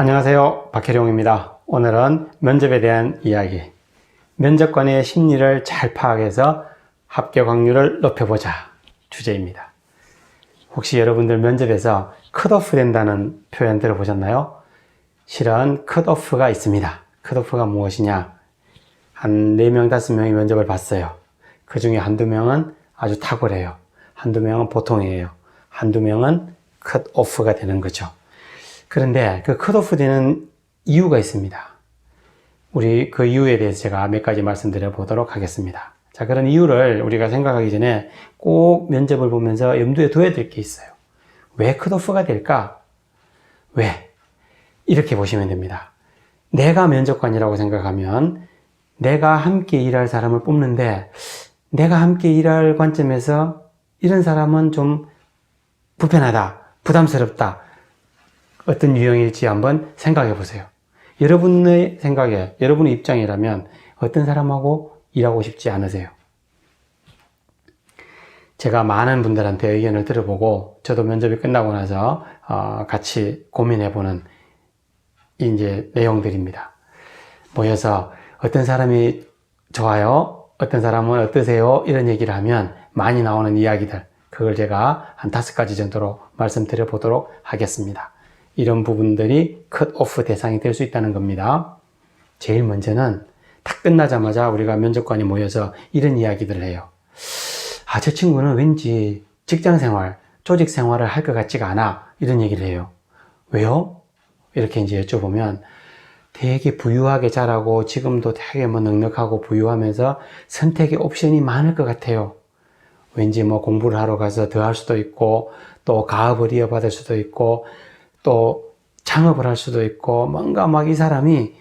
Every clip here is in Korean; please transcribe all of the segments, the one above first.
안녕하세요. 박혜룡입니다. 오늘은 면접에 대한 이야기. 면접관의 심리를 잘 파악해서 합격 확률을 높여보자. 주제입니다. 혹시 여러분들 면접에서 컷오프 된다는 표현 들어보셨나요? 실은 컷오프가 있습니다. 컷오프가 무엇이냐? 한 4명, 5명이 면접을 봤어요. 그 중에 한두 명은 아주 탁월해요. 한두 명은 보통이에요. 한두 명은 컷오프가 되는 거죠. 그런데 그 컷오프 되는 이유가 있습니다. 우리 그 이유에 대해서 제가 몇 가지 말씀드려 보도록 하겠습니다. 자, 그런 이유를 우리가 생각하기 전에 꼭 면접을 보면서 염두에 둬야 될 게 있어요. 왜 컷오프가 될까? 왜? 이렇게 보시면 됩니다. 내가 면접관이라고 생각하면 내가 함께 일할 사람을 뽑는데 내가 함께 일할 관점에서 이런 사람은 좀 불편하다, 부담스럽다, 어떤 유형일지 한번 생각해 보세요. 여러분의 생각에, 여러분의 입장이라면 어떤 사람하고 일하고 싶지 않으세요? 제가 많은 분들한테 의견을 들어보고 저도 면접이 끝나고 나서 어, 같이 고민해보는 이제 내용들입니다. 모여서 어떤 사람이 좋아요? 어떤 사람은 어떠세요? 이런 얘기를 하면 많이 나오는 이야기들. 그걸 제가 한 다섯 가지 정도로 말씀드려 보도록 하겠습니다. 이런 부분들이 컷오프 대상이 될 수 있다는 겁니다. 제일 먼저는 딱 끝나자마자 우리가 면접관이 모여서 이런 이야기들을 해요. 아, 저 친구는 왠지 직장 생활, 조직 생활을 할 것 같지가 않아. 이런 얘기를 해요. 왜요? 이렇게 이제 여쭤보면 되게 부유하게 자라고 지금도 되게 뭐 넉넉하고 부유하면서 선택의 옵션이 많을 것 같아요. 왠지 뭐 공부를 하러 가서 더 할 수도 있고 또 가업을 이어받을 수도 있고 또 창업을 할 수도 있고 뭔가 막 이 사람이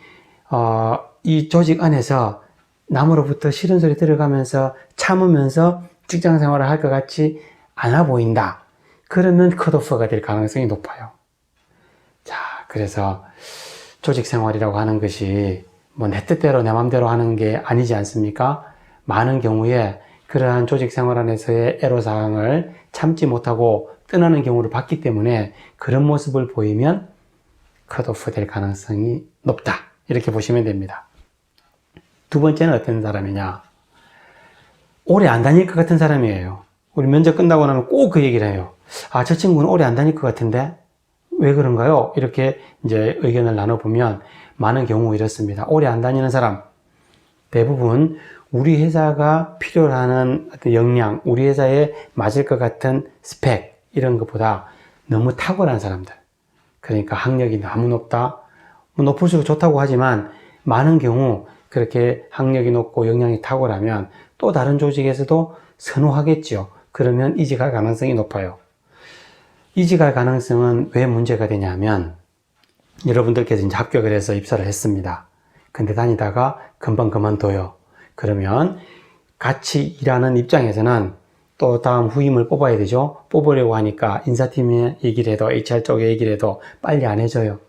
어, 이 조직 안에서 남으로부터 싫은 소리 들어가면서 참으면서 직장 생활을 할 것 같지 않아 보인다. 그러면 컷오프가 될 가능성이 높아요. 자, 그래서 조직 생활이라고 하는 것이 뭐 내 뜻대로 내 마음대로 하는 게 아니지 않습니까? 많은 경우에 그러한 조직 생활 안에서의 애로사항을 참지 못하고 떠나는 경우를 봤기 때문에 그런 모습을 보이면 컷오프 될 가능성이 높다. 이렇게 보시면 됩니다. 두 번째는 어떤 사람이냐? 오래 안 다닐 것 같은 사람이에요. 우리 면접 끝나고 나면 꼭 그 얘기를 해요. 아, 저 친구는 오래 안 다닐 것 같은데? 왜 그런가요? 이렇게 이제 의견을 나눠보면 많은 경우 이렇습니다. 오래 안 다니는 사람. 대부분 우리 회사가 필요로 하는 어떤 역량, 우리 회사에 맞을 것 같은 스펙, 이런 것보다 너무 탁월한 사람들. 그러니까 학력이 너무 높다. 뭐 높을수록 좋다고 하지만 많은 경우 그렇게 학력이 높고 역량이 탁월하면 또 다른 조직에서도 선호하겠죠. 그러면 이직할 가능성이 높아요. 이직할 가능성은 왜 문제가 되냐면 여러분들께서 이제 합격을 해서 입사를 했습니다. 근데 다니다가 금방 그만둬요. 그러면 같이 일하는 입장에서는 또 다음 후임을 뽑아야 되죠. 뽑으려고 하니까 인사팀에 얘기를 해도 HR 쪽에 얘기를 해도 빨리 안 해줘요.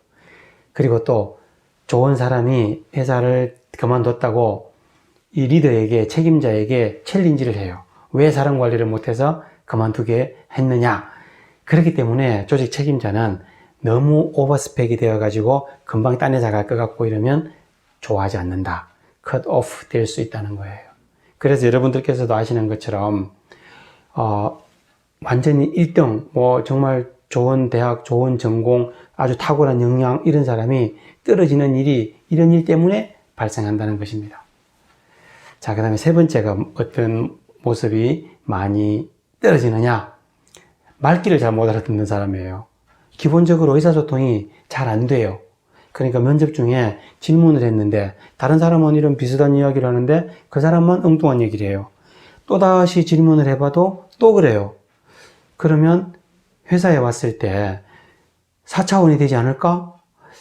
그리고 또 좋은 사람이 회사를 그만뒀다고 이 리더에게 책임자에게 챌린지를 해요. 왜 사람 관리를 못해서 그만두게 했느냐. 그렇기 때문에 조직 책임자는 너무 오버스펙이 되어가지고 금방 딴 회사 갈 것 같고 이러면 좋아하지 않는다. 컷 오프 될수 있다는 거예요. 그래서 여러분들께서도 아시는 것처럼 어, 완전히 1등, 뭐 정말 좋은 대학, 좋은 전공, 아주 탁월한 역량 이런 사람이 떨어지는 일이 이런 일 때문에 발생한다는 것입니다. 자, 그 다음에 세 번째가 어떤 모습이 많이 떨어지느냐? 말귀를 잘 못 알아듣는 사람이에요. 기본적으로 의사소통이 잘 안 돼요. 그러니까 면접 중에 질문을 했는데 다른 사람은 이런 비슷한 이야기를 하는데 그 사람만 엉뚱한 얘기를 해요. 또다시 질문을 해봐도 또 그래요. 그러면 회사에 왔을 때 4차원이 되지 않을까?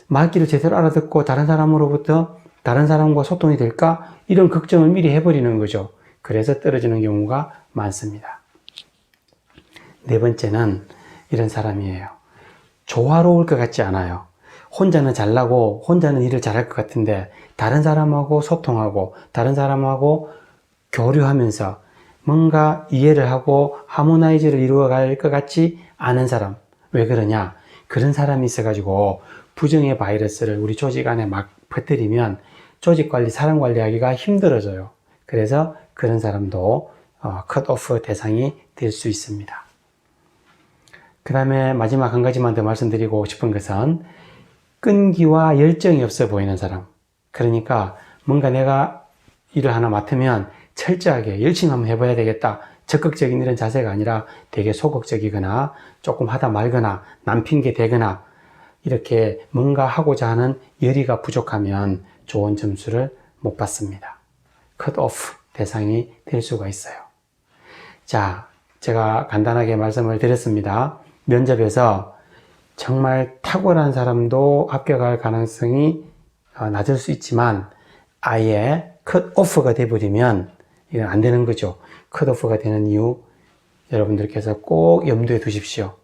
말귀를 제대로 알아듣고 다른 사람으로부터 다른 사람과 소통이 될까? 이런 걱정을 미리 해버리는 거죠. 그래서 떨어지는 경우가 많습니다. 네 번째는 이런 사람이에요. 조화로울 것 같지 않아요. 혼자는 잘나고 혼자는 일을 잘할 것 같은데 다른 사람하고 소통하고 다른 사람하고 교류하면서 뭔가 이해를 하고 하모나이즈를 이루어갈 것 같지 않은 사람. 왜 그러냐? 그런 사람이 있어가지고 부정의 바이러스를 우리 조직 안에 막 퍼뜨리면 조직 관리, 사람 관리하기가 힘들어져요. 그래서 그런 사람도 어, 컷오프 대상이 될 수 있습니다. 그 다음에 마지막 한 가지만 더 말씀드리고 싶은 것은 끈기와 열정이 없어 보이는 사람. 그러니까 뭔가 내가 일을 하나 맡으면 철저하게 열심히 한번 해봐야 되겠다. 적극적인 이런 자세가 아니라 되게 소극적이거나 조금 하다 말거나 남 핑계 대거나 이렇게 뭔가 하고자 하는 열의가 부족하면 좋은 점수를 못 받습니다. 컷 오프 대상이 될 수가 있어요. 자, 제가 간단하게 말씀을 드렸습니다. 면접에서 정말 탁월한 사람도 합격할 가능성이 어, 낮을 수 있지만 아예 컷오프가 돼버리면 이건 안 되는 거죠. 컷오프가 되는 이유 여러분들께서 꼭 염두에 두십시오.